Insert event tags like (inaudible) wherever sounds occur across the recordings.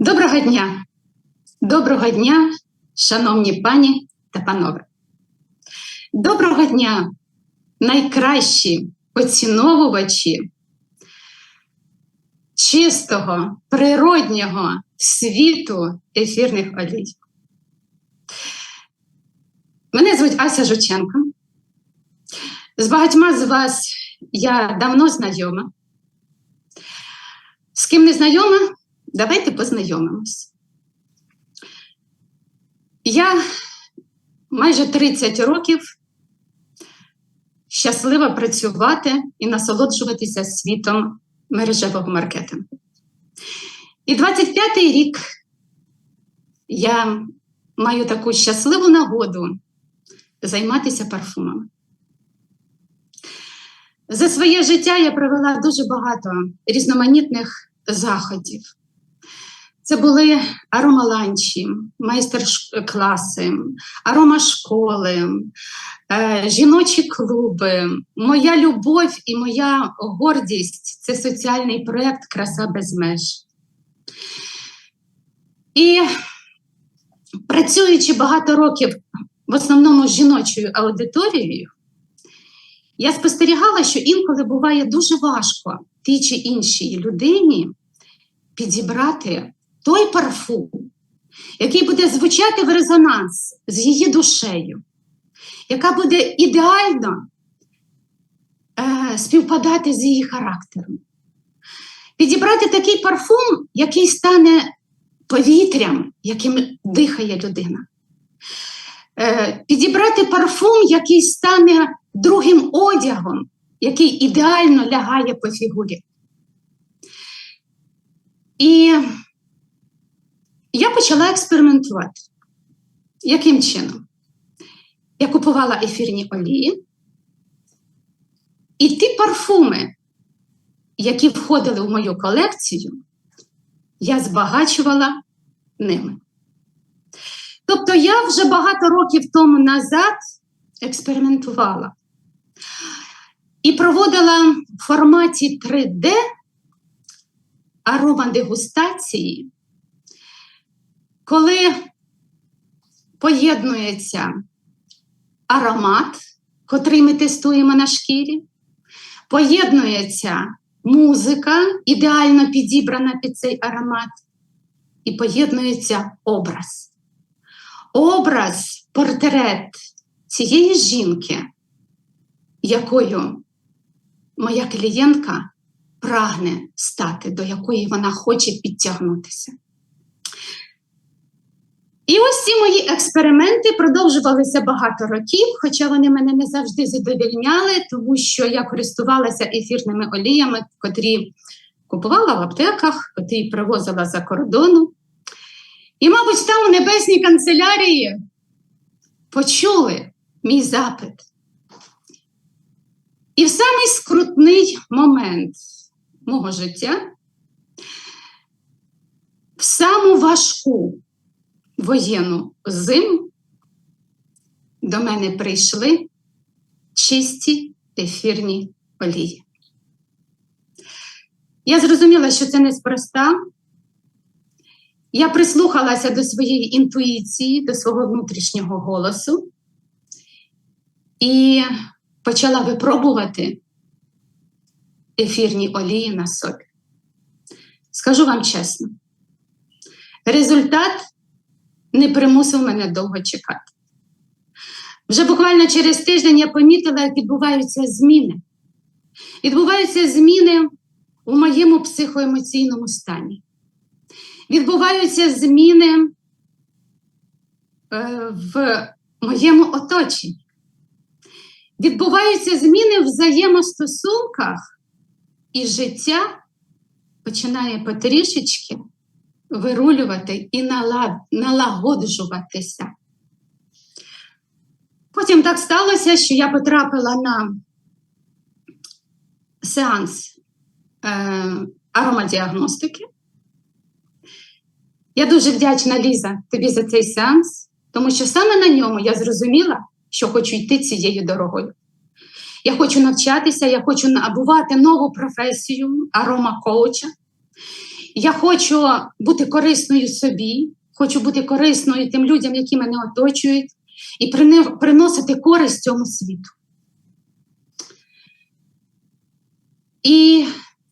Доброго дня! Доброго дня, шановні пані та панове. Доброго дня, найкращі поціновувачі чистого, природнього світу ефірних олій. Мене звуть Ася Жученко. З багатьма з вас я давно знайома. З ким не знайома, давайте познайомимось. Я майже 30 років щаслива працювати і насолоджуватися світом мережевого маркетингу. І 25-й рік я маю таку щасливу нагоду займатися парфумами. За своє життя я провела дуже багато різноманітних заходів. Це були аромаланчі, майстер-класи, аромашколи, е, жіночі клуби. Моя любов і моя гордість це соціальний проєкт Краса без меж. І працюючи багато років в основному з жіночою аудиторією, я спостерігала, що інколи буває дуже важко тій чи іншій людині підібрати той парфум, який буде звучати в резонанс з її душею, яка буде ідеально е, співпадати з її характером. Підібрати такий парфум, який стане повітрям, яким дихає людина. Е, підібрати парфум, який стане другим одягом, який ідеально лягає по фігурі. І я почала експериментувати. Яким чином? Я купувала ефірні олії, і ті парфуми, які входили в мою колекцію, я збагачувала ними. Тобто я вже багато років тому назад експериментувала і проводила в форматі 3D аромадегустації, коли поєднується аромат, котрий ми тестуємо на шкірі, поєднується музика, ідеально підібрана під цей аромат, і поєднується образ. Образ, портрет цієї жінки, якою моя клієнтка прагне стати, до якої вона хоче підтягнутися. І ось ці мої експерименти продовжувалися багато років, хоча вони мене не завжди задовільняли, тому що я користувалася ефірними оліями, котрі купувала в аптеках, котрі привозила за кордону. І, мабуть, там у небесній канцелярії почули мій запит. І в самий скрутний момент мого життя, в саму важку воєнну зиму до мене прийшли чисті ефірні олії. Я зрозуміла, що це неспроста. Я прислухалася до своєї інтуїції, до свого внутрішнього голосу і почала випробувати ефірні олії на собі. Скажу вам чесно, результат не примусив мене довго чекати. Вже буквально через тиждень я помітила, як відбуваються зміни. Відбуваються зміни у моєму психоемоційному стані. Відбуваються зміни е, в моєму оточенні. Відбуваються зміни в взаємостосунках, і життя починає потрішечки вирулювати і налагоджуватися. Потім так сталося, що я потрапила на сеанс е, аромадіагностики. Я дуже вдячна Ліза тобі за цей сеанс, тому що саме на ньому я зрозуміла, що хочу йти цією дорогою. Я хочу навчатися, я хочу набувати нову професію арома коуча. Я хочу бути корисною собі, хочу бути корисною тим людям, які мене оточують, і приносити користь цьому світу. І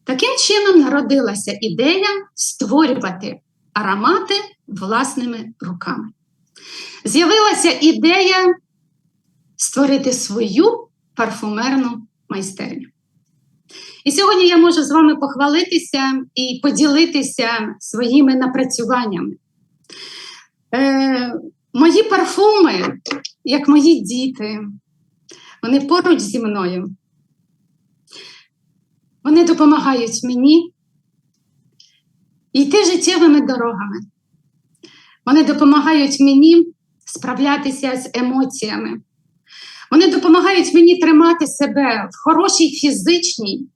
таким чином народилася ідея створювати аромати власними руками. З'явилася ідея створити свою парфумерну майстерню. І сьогодні я можу з вами похвалитися і поділитися своїми напрацюваннями. Е, мої парфуми, як мої діти, вони поруч зі мною. Вони допомагають мені йти життєвими дорогами. Вони допомагають мені справлятися з емоціями. Вони допомагають мені тримати себе в хорошій фізичній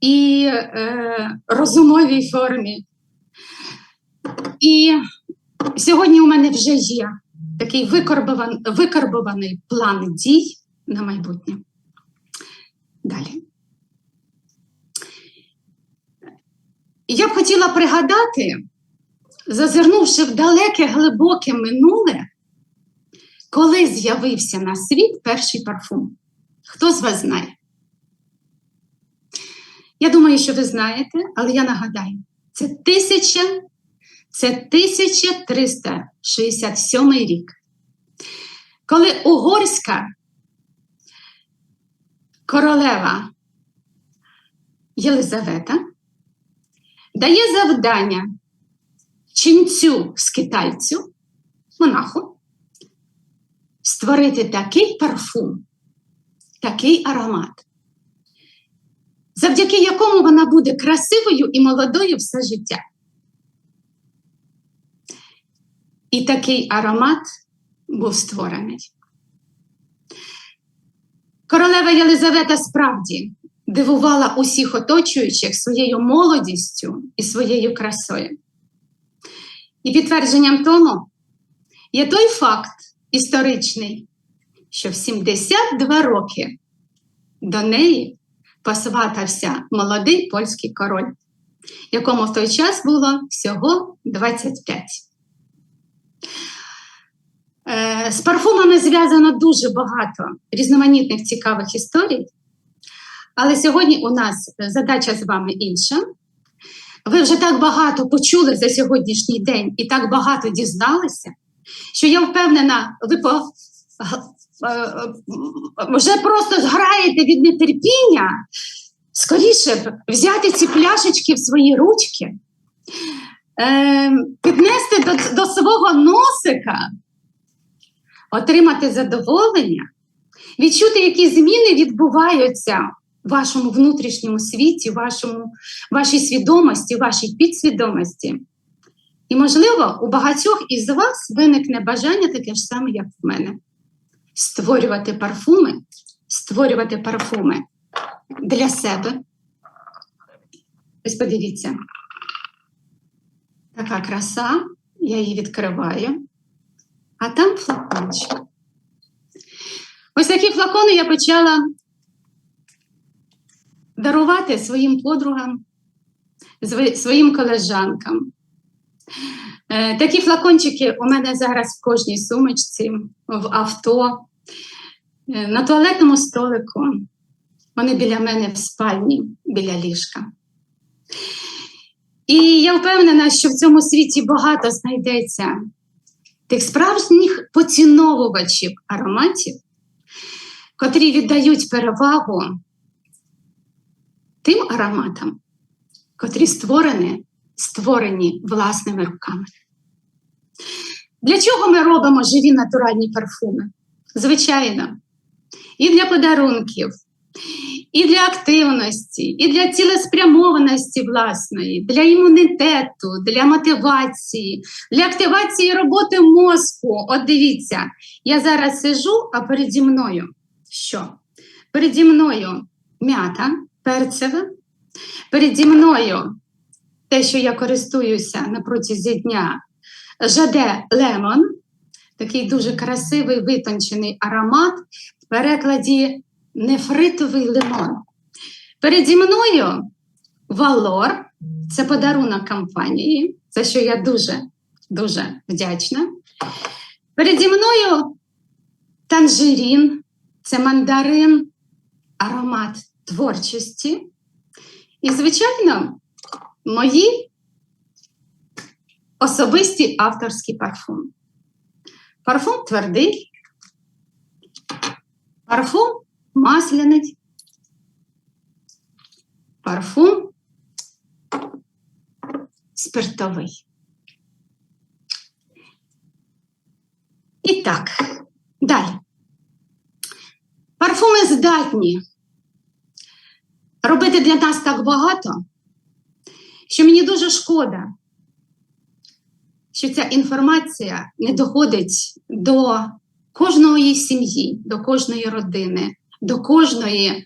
і е, розумовій формі. І сьогодні у мене вже є такий викарбован, викарбований план дій на майбутнє. Далі. Я б хотіла пригадати, зазирнувши в далеке глибоке минуле, коли з'явився на світ перший парфум. Хто з вас знає? Я думаю, що ви знаєте, але я нагадаю, це тисяча, це 1367 рік, коли угорська королева Єлизавета дає завдання ченцю скитальцю, монаху, створити такий парфум, такий аромат, завдяки якому вона буде красивою і молодою все життя. І такий аромат був створений. Королева Єлизавета справді дивувала усіх оточуючих своєю молодістю і своєю красою. І підтвердженням тому є той факт історичний, що в 72 роки до неї посватався молодий польський король, якому в той час було всього 25. Е, З парфумами зв'язано дуже багато різноманітних цікавих історій. Але сьогодні у нас задача з вами інша. Ви вже так багато почули за сьогоднішній день і так багато дізналися, що я впевнена, ви по, е, е, вже просто зграєте від нетерпіння, скоріше б взяти ці пляшечки в свої ручки, е, піднести до, до свого носика, отримати задоволення, відчути, які зміни відбуваються вашому внутрішньому світі, вашому, вашій свідомості, вашій підсвідомості. І, можливо, у багатьох із вас виникне бажання таке ж саме, як в мене: створювати парфуми, створювати парфуми для себе. Ось подивіться, така краса, я її відкриваю, а там флакончик. Ось такі флакони я почала дарувати своїм подругам, своїм колежанкам. Е, Такі флакончики у мене зараз в кожній сумочці, в авто, е, на туалетному столику. Вони біля мене в спальні, біля ліжка. І я впевнена, що в цьому світі багато знайдеться тих справжніх поціновувачів ароматів, котрі віддають перевагу тим ароматам, котрі створені, створені власними руками. Для чого ми робимо живі натуральні парфуми? Звичайно, і для подарунків, і для активності, і для цілеспрямованості власної, для імунітету, для мотивації, для активації роботи мозку. От дивіться, я зараз сижу, а переді мною що? Переді мною м'ята перцева, переді мною те, що я користуюся на протязі дня, жаде лемон, такий дуже красивий витончений аромат в перекладі нефритовий лимон. Переді мною валор, Це подарунок компанії, за що я дуже дуже вдячна. Переді мною танжерін, це мандарин, аромат творчості. І, звичайно, мої особисті авторські парфуми. Парфум твердий, парфум масляний, парфум спиртовий. І так, далі. Парфуми здатні робити для нас так багато, що мені дуже шкода, що ця інформація не доходить до кожної сім'ї, до кожної родини, до кожної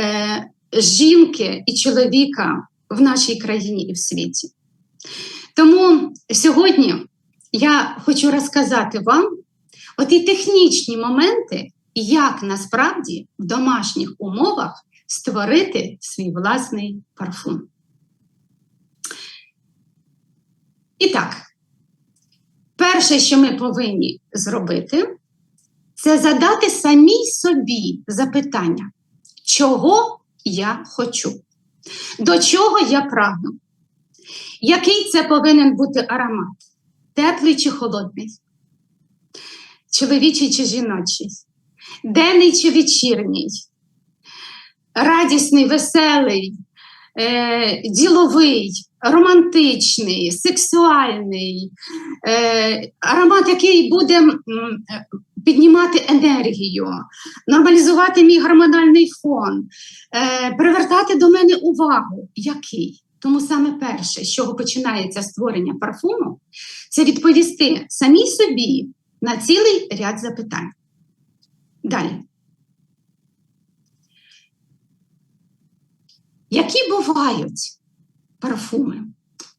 е, жінки і чоловіка в нашій країні і в світі. Тому сьогодні я хочу розказати вам оті технічні моменти, як насправді в домашніх умовах створити свій власний парфум. І так, перше, що ми повинні зробити, це задати самій собі запитання, чого я хочу, до чого я прагну, який це повинен бути аромат, теплий чи холодний, чоловічий чи жіночий, денний чи вечірній, радісний, веселий, е, діловий, романтичний, сексуальний, е, аромат, який буде піднімати енергію, нормалізувати мій гормональний фон, е, привертати до мене увагу. Який? Тому саме перше, з чого починається створення парфуму, це відповісти самій собі на цілий ряд запитань. Далі. Які бувають парфуми?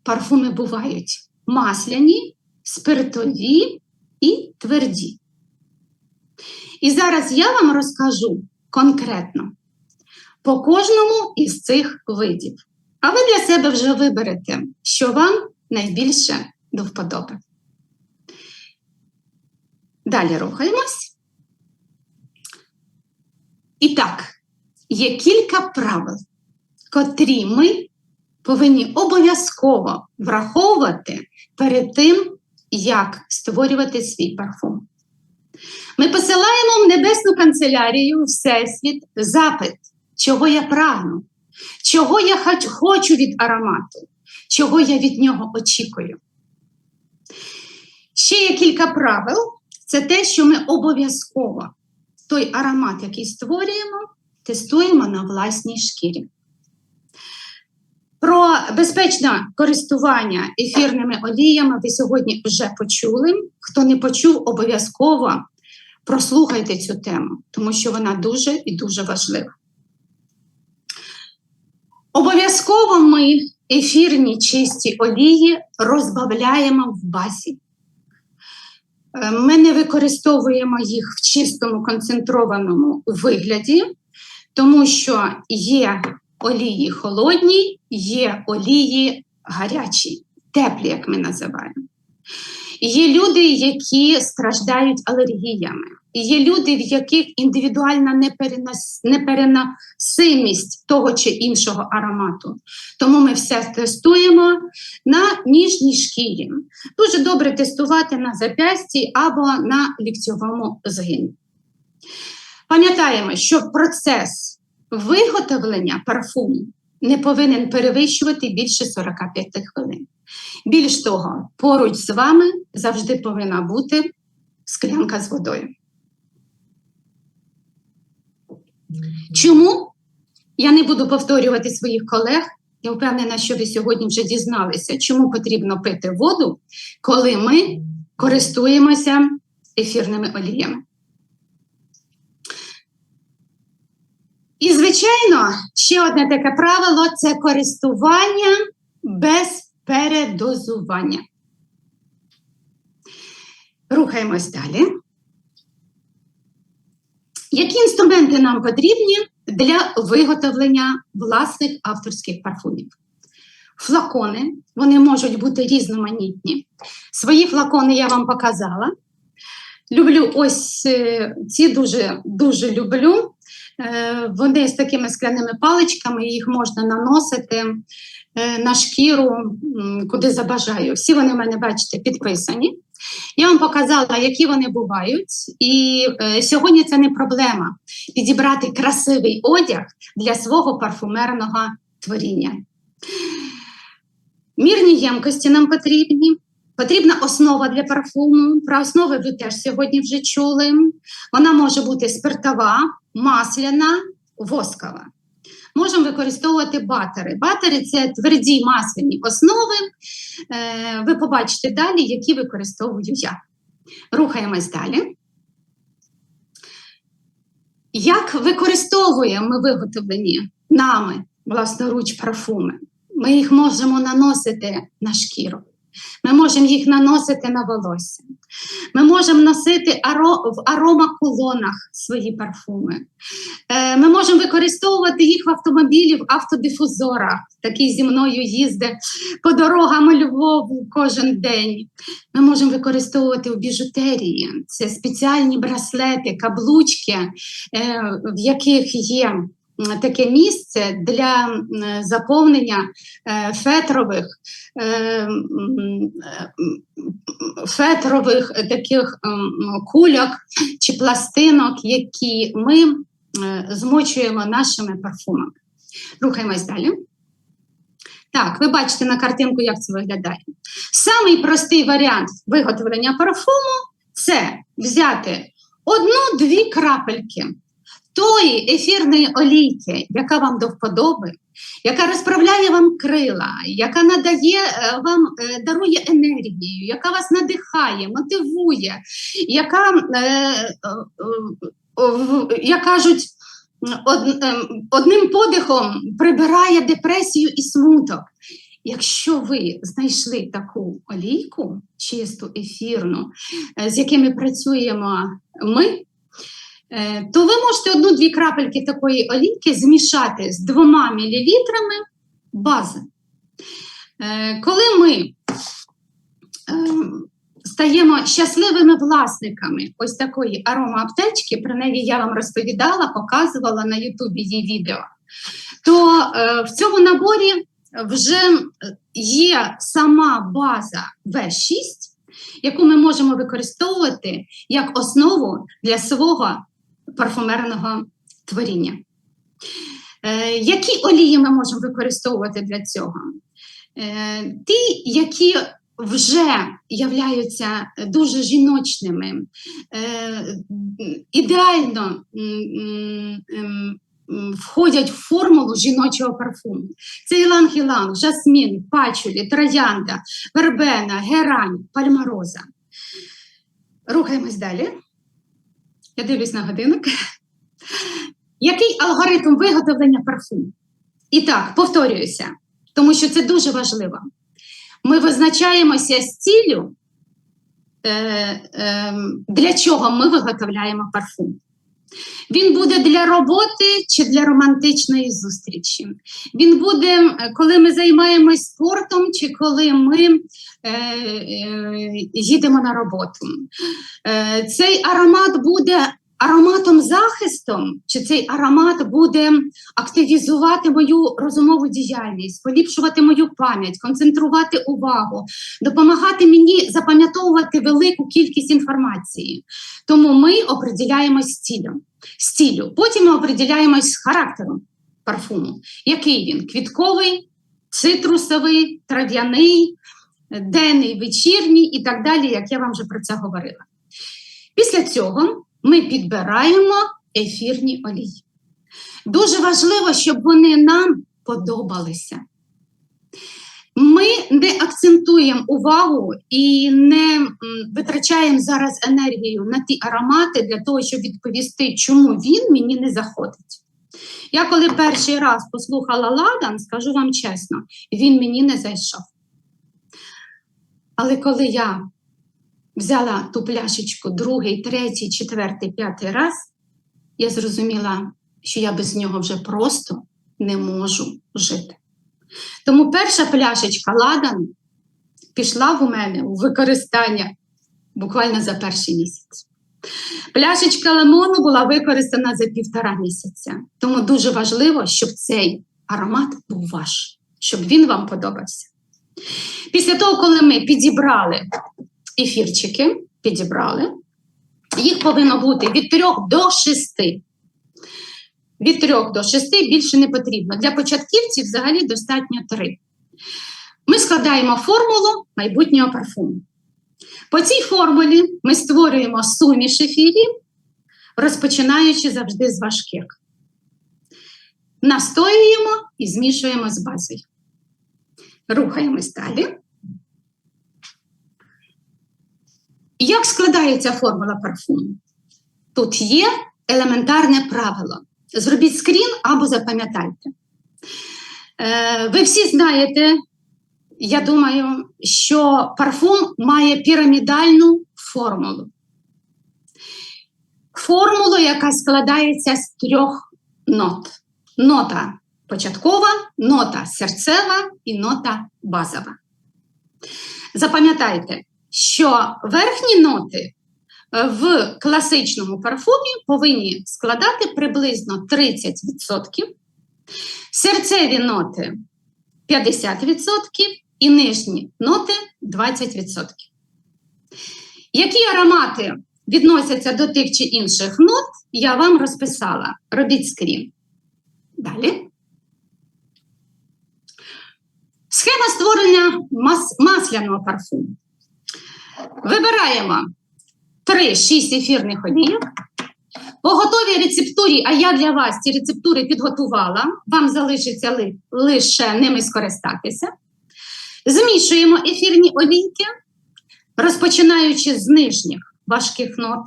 Парфуми бувають масляні, спиртові і тверді. І зараз я вам розкажу конкретно по кожному із цих видів. А ви для себе вже виберете, що вам найбільше до вподоби. Далі рухаємось. І так, є кілька правил, котрі ми повинні обов'язково враховувати перед тим, як створювати свій парфум. Ми посилаємо в Небесну канцелярію Всесвіт запит, чого я прагну, чого я хочу від аромату, чого я від нього очікую. Ще є кілька правил це те, що ми обов'язково той аромат, який створюємо, тестуємо на власній шкірі. Про безпечне користування ефірними оліями ви сьогодні вже почули. Хто не почув, обов'язково прослухайте цю тему, тому що вона дуже і дуже важлива. Обов'язково ми ефірні чисті олії розбавляємо в базі. Е, ми не використовуємо їх в чистому концентрованому вигляді, тому що є олії холодні, є олії гарячі, теплі, як ми називаємо. Є люди, які страждають алергіями. Є люди, в яких індивідуальна неперенос... непереносимість того чи іншого аромату. Тому ми все тестуємо на ніжній шкірі. Дуже добре тестувати на зап'ясті або на ліктьовому згині. Пам'ятаємо, що процес виготовлення парфуму не повинен перевищувати більше 45 хвилин. Більш того, поруч з вами завжди повинна бути склянка з водою. Чому? Я не буду повторювати своїх колег. Я впевнена, що ви сьогодні вже дізналися, чому потрібно пити воду, коли ми користуємося ефірними оліями. І, звичайно, ще одне таке правило це користування без передозування. Рухаємось далі. Які інструменти нам потрібні для виготовлення власних авторських парфумів? флакони. Вони можуть бути різноманітні. Свої флакони я вам показала. Люблю ось е, ці дуже дуже люблю. Е, Вони з такими скляними паличками, їх можна наносити е, на шкіру, куди забажаю. Всі вони в мене, бачите, підписані. Я вам показала, які вони бувають, і е, сьогодні це не проблема підібрати красивий одяг для свого парфумерного творіння. Мірні ємкості нам потрібні. Потрібна основа для парфуму. Про основи ви теж сьогодні вже чули. Вона може бути спиртова, масляна, воскова. Можемо використовувати батери. Батери це тверді масляні основи. Е, Ви побачите далі, які використовую я. Рухаємось далі. Як використовуємо виготовлені нами власноруч парфуми? Ми їх можемо наносити на шкіру. Ми можемо їх наносити на волосся. Ми можемо носити в аромаколонах свої парфуми. Е, ми можемо використовувати їх в автомобілі, в автодифузорах. Такий зі мною їздить по дорогам Львову кожен день. Ми можемо використовувати у біжутерії. Це спеціальні браслети, каблучки, е, в яких є таке місце для заповнення е, фетрових, е, фетрових таких кульок чи пластинок, які ми е, змочуємо нашими парфумами. Рухаємось далі. Так, ви бачите на картинку, як це виглядає. Самий простий варіант виготовлення парфуму це взяти одну-дві крапельки тої ефірної олійки, яка вам до вподоби, яка розправляє вам крила, яка надає е, вам, е, дарує енергію, яка вас надихає, мотивує, яка, е, як кажуть, одним подихом прибирає депресію і смуток. Якщо ви знайшли таку олійку, чисту, ефірну, з якими працюємо ми, то ви можете одну-дві крапельки такої олійки змішати з двома мілілітрами бази. Е, Коли ми е, стаємо щасливими власниками ось такої аромааптечки, про неї я вам розповідала, показувала на Ютубі її відео, то е, в цьому наборі вже є сама база В6, яку ми можемо використовувати як основу для свого парфумерного творіння. Е, які олії ми можемо використовувати для цього? Е, ті, які вже являються дуже жіночними, е, ідеально входять в формулу жіночого парфуму. Це іланг-іланг, жасмін, пачулі, троянда, вербена, герань, пальмароза. Рухаємось далі. Я дивлюсь на годинник. Який алгоритм виготовлення парфуму? І так, повторююся, тому що це дуже важливо. Ми визначаємося з ціллю, е, е, для чого ми виготовляємо парфум. Він буде для роботи чи для романтичної зустрічі. Він буде, е, коли ми займаємось спортом, чи коли ми їдемо на роботу. Е, цей аромат буде ароматом захистом, чи цей аромат буде активізувати мою розумову діяльність, поліпшувати мою пам'ять, концентрувати увагу, допомагати мені запам'ятовувати велику кількість інформації. Тому ми определяємось стілем, стілю. Потім ми определяємось з характером парфуму. Який він? Квітковий, цитрусовий, трав'яний, денний, вечірній і так далі, як я вам вже про це говорила. Після цього ми підбираємо ефірні олії. Дуже важливо, щоб вони нам подобалися. Ми не акцентуємо увагу і не витрачаємо зараз енергію на ті аромати для того, щоб відповісти, чому він мені не заходить. Я коли перший раз послухала Ладан, скажу вам чесно, він мені не зайшов. Але коли я взяла ту пляшечку другий, третій, четвертий, п'ятий раз, я зрозуміла, що я без нього вже просто не можу жити. Тому перша пляшечка ладан пішла в мене у використання буквально за перший місяць. Пляшечка лимону була використана за півтора місяця. Тому дуже важливо, щоб цей аромат був ваш, щоб він вам подобався. Після того, коли ми підібрали ефірчики, підібрали, їх повинно бути від 3 до 6. Від 3 до 6 більше не потрібно. Для початківців взагалі достатньо 3. Ми складаємо формулу майбутнього парфуму. По цій формулі ми створюємо суміш ефірів, розпочинаючи завжди з важких. Настоюємо і змішуємо з базою. Рухаємось далі. Як складається формула парфуму? Тут є елементарне правило. Зробіть скрін або запам'ятайте. Е, ви всі знаєте, я думаю, що парфум має пірамідальну формулу. Формулу, яка складається з трьох нот: нота початкова, нота серцева і нота базова. Запам'ятайте, що верхні ноти в класичному парфумі повинні складати приблизно 30%, серцеві ноти 50% і нижні ноти 20%. Які аромати відносяться до тих чи інших нот, я вам розписала. Робіть скрін. Далі. Схема створення мас масляного парфуму. Вибираємо 3-6 ефірних олійок. По готовій рецептурі, а я для вас ці рецептури підготувала, вам залишиться ли, лише ними скористатися. Змішуємо ефірні олійки, розпочинаючи з нижніх важких нот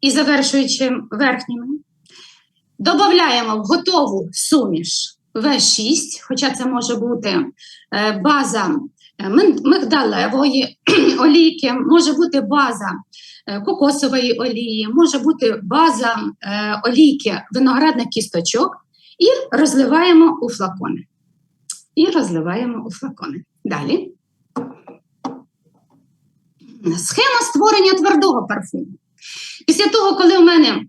і завершуючи верхніми. Додаємо в готову суміш В6, хоча це може бути е, база е, мигдалевої (clears throat) олійки, може бути база е, кокосової олії, може бути база олійки виноградних кісточок, і розливаємо у флакони. І розливаємо у флакони. Далі. Схема створення твердого парфуму. Після того, коли у мене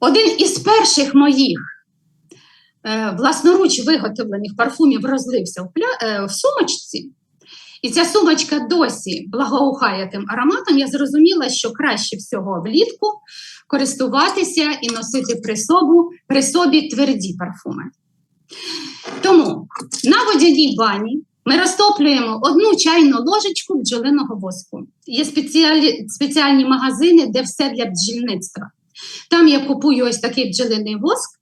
один із перших моїх власноруч виготовлених парфумів розлився е, в сумочці, і ця сумочка досі благоухає тим ароматом, я зрозуміла, що краще всього влітку користуватися і носити при, собу, при собі тверді парфуми. Тому на водяній бані ми розтоплюємо одну чайну ложечку бджолиного воску. Є спеціалі, спеціальні магазини, де все для бджільництва. Там я купую ось такий бджолиний воск.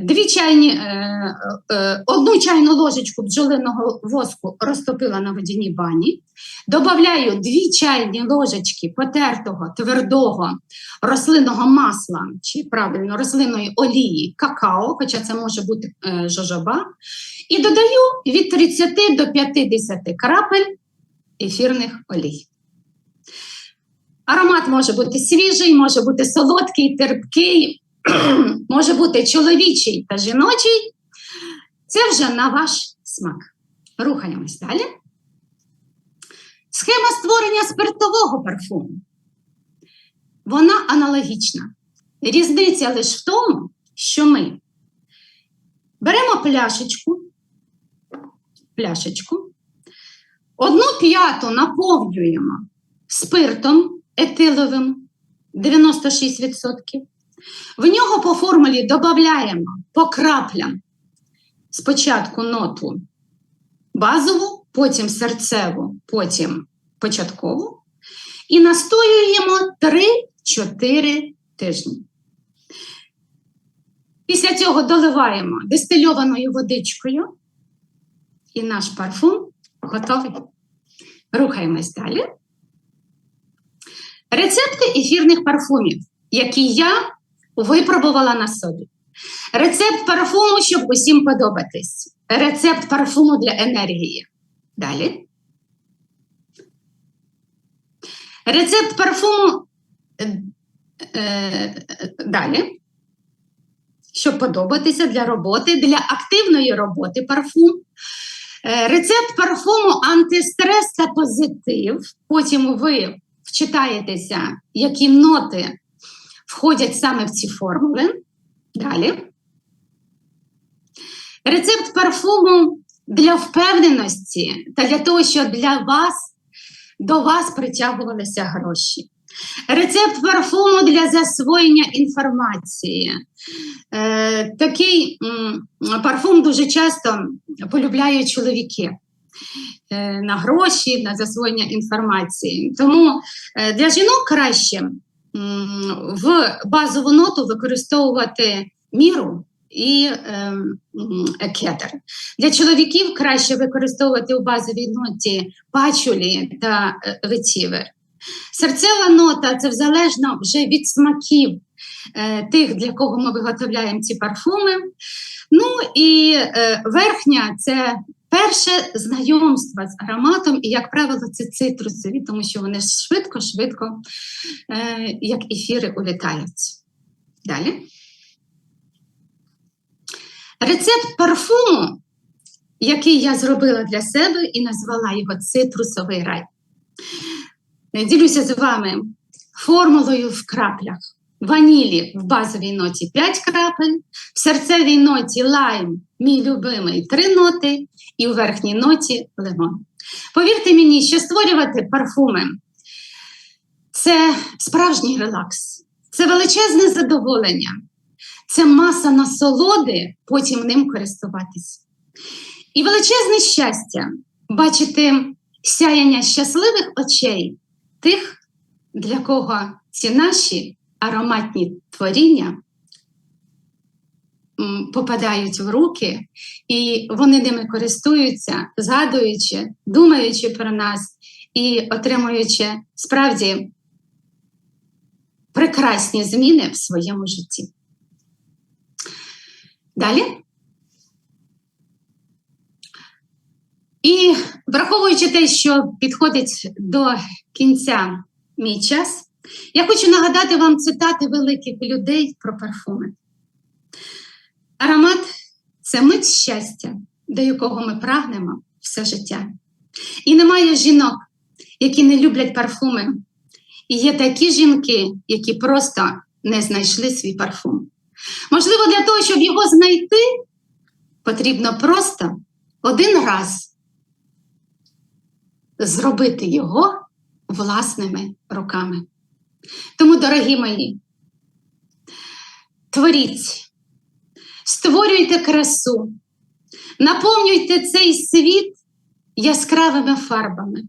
Дві чайні, е, е, Одну чайну ложечку бджолиного воску розтопила на водяній бані, додаю дві чайні ложечки потертого твердого рослинного масла чи правильно рослинної олії какао, хоча це може бути е, жожоба, і додаю від 30 до 50 крапель ефірних олій. Аромат може бути свіжий, може бути солодкий, терпкий, (clears throat) може бути чоловічий та жіночий. Це вже на ваш смак. Рухаємось далі. Схема створення спиртового парфуму. Вона аналогічна. Різниця лише в тому, що ми беремо пляшечку, пляшечку, одну п'яту наповнюємо спиртом етиловим 96%. В нього по формулі додаємо по краплям спочатку ноту базову, потім серцеву, потім початкову. І настоюємо 3-4 тижні. Після цього доливаємо дистильованою водичкою, і наш парфум готовий. Рухаємось далі. Рецепти ефірних парфумів, які я випробувала на собі. Рецепт парфуму, щоб усім подобатись. Рецепт парфуму для енергії. Далі. Рецепт парфуму. Е, е, далі. щоб подобатися для роботи, для активної роботи парфум. Е, Рецепт парфуму антистрес та позитив. Потім ви вчитаєтеся, які ноти входять саме в ці формули. Далі. Рецепт парфуму для впевненості та для того, щоб для вас до вас притягувалися гроші. Рецепт парфуму для засвоєння інформації. Е, такий м, парфум дуже часто полюбляють чоловіки е, на гроші, на засвоєння інформації. Тому е, для жінок краще в базову ноту використовувати міру і е, м, кетер. Для чоловіків краще використовувати у базовій ноті пачулі та е, ветівер. Серцева нота це залежно вже від смаків е, тих, для кого ми виготовляємо ці парфуми. Ну і е, верхня це перше знайомство з ароматом, і, як правило, це цитрусові, тому що вони швидко-швидко, е, як ефіри, улітають. Далі. Рецепт парфуму, який я зробила для себе і назвала його цитрусовий рай. Ділюся з вами формулою в краплях. Ванілі в базовій ноті 5 крапель, в серцевій ноті лайм, мій любимий 3 ноти, і у верхній ноті лимон. Повірте мені, що створювати парфуми це справжній релакс, це величезне задоволення, це маса насолоди потім ним користуватись. І величезне щастя бачити сяяння щасливих очей тих, для кого ці наші ароматні творіння попадають в руки, і вони ними користуються, згадуючи, думаючи про нас і отримуючи справді прекрасні зміни в своєму житті. Далі. І враховуючи те, що підходить до кінця мій час, я хочу нагадати вам цитати великих людей про парфуми. Аромат це мить щастя, до якого ми прагнемо все життя. І немає жінок, які не люблять парфуми. І є такі жінки, які просто не знайшли свій парфум. Можливо, для того, щоб його знайти, потрібно просто один раз зробити його власними руками. Тому, дорогі мої, творіть, створюйте красу, наповнюйте цей світ яскравими фарбами.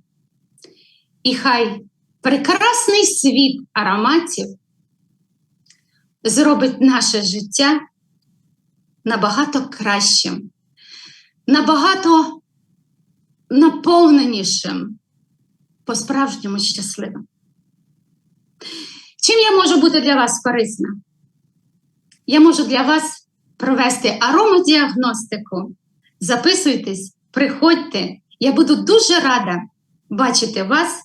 І хай прекрасний світ ароматів зробить наше життя набагато кращим, набагато наповненішим, по-справжньому щасливим. Чим я можу бути для вас корисна? Я можу для вас провести аромодіагностику. Записуйтесь, приходьте. Я буду дуже рада бачити вас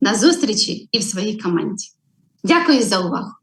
на зустрічі і в своїй команді. Дякую за увагу!